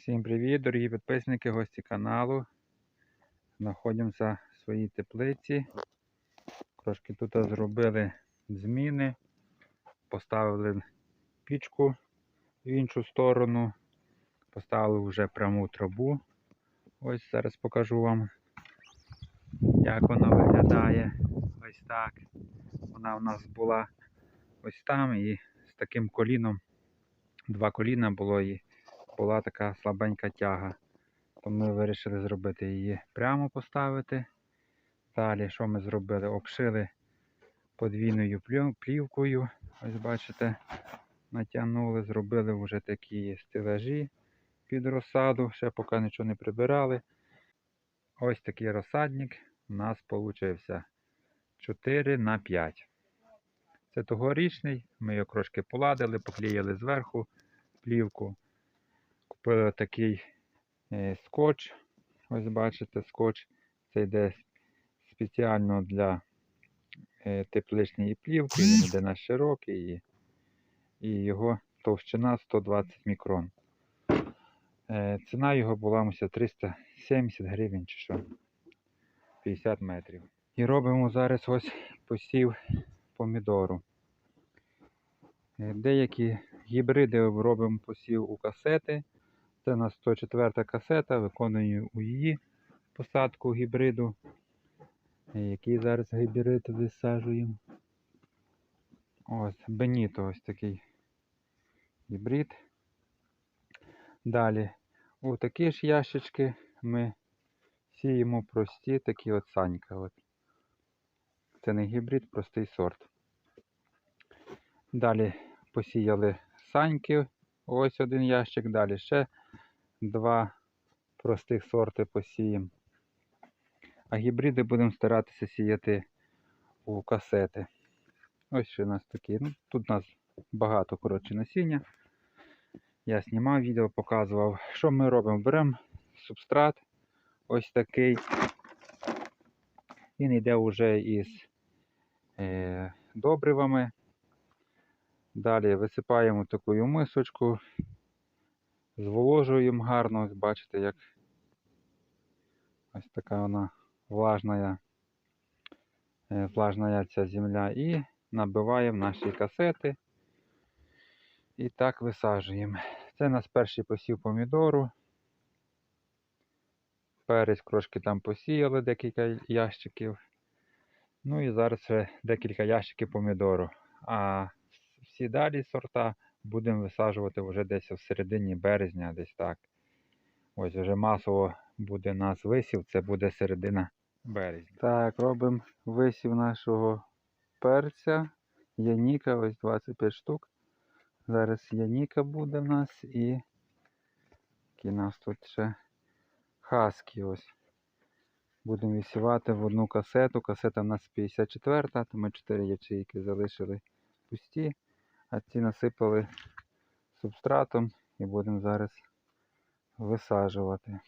Всім привіт, дорогі підписники, гості каналу. Знаходимося в своїй теплиці. Трошки тут зробили зміни. Поставили пічку в іншу сторону. Поставили вже пряму трубу. Ось зараз покажу вам, як вона виглядає. Ось так. Вона у нас була ось там і з таким коліном. Два коліна було і була така слабенька тяга. То ми вирішили зробити її прямо поставити. Далі, що ми зробили? Обшили подвійною плівкою. Ось бачите, натягнули, зробили вже такі стелажі під розсаду. Ще поки нічого не прибирали. Ось такий розсадник у нас получився 4 на 5. Це тогорічний, ми його трошки поладили, поклеїли зверху плівку. Купили такий е, скотч. Ось бачите, скотч. Це йде спеціально для е, тепличної плівки. Він йде на широкий і, його товщина 120 мікрон. Е, ціна його була ось 370 гривень чи що. 50 метрів. І робимо зараз ось посів помідору. Е, Деякі гібриди робимо посів у касети. Це у нас 104 касета, виконую у її посадку гібриду. Який зараз гібрид висаджуємо. Ось, Беніто ось такий гібрид. Далі у такі ж ящички ми сіємо прості такі от санька. От. Це не гібрид, простий сорт. Далі посіяли саньки. Ось один ящик, далі ще два простих сорти посіємо. А гібриди будемо старатися сіяти у касети. Ось ще у нас такі. Ну, тут у нас багато коротше насіння. Я знімав відео, показував. Що ми робимо? Беремо субстрат ось такий. Він йде вже із е, добривами. Далі висипаємо таку мисочку, зволожуємо гарно, ось бачите, як ось така вона влажна, е, влажна ця земля. І набиваємо наші касети. І так висаджуємо. Це у нас перший посів помідору. Перець трошки там посіяли декілька ящиків. Ну і зараз ще декілька ящиків помідору. А всі далі сорта будемо висаджувати вже десь в середині березня, десь так. Ось вже масово буде нас висів, це буде середина березня. Так, робимо висів нашого перця. Яніка, ось 25 штук. Зараз Яніка буде в нас і які нас тут ще хаски ось. Будемо висівати в одну касету. Касета в нас 54, то ми 4 ячейки залишили пусті, а ці насипали субстратом і будемо зараз висаджувати.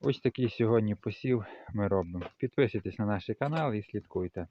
Ось такий сьогодні посів ми робимо. Підписуйтесь на наш канал і слідкуйте.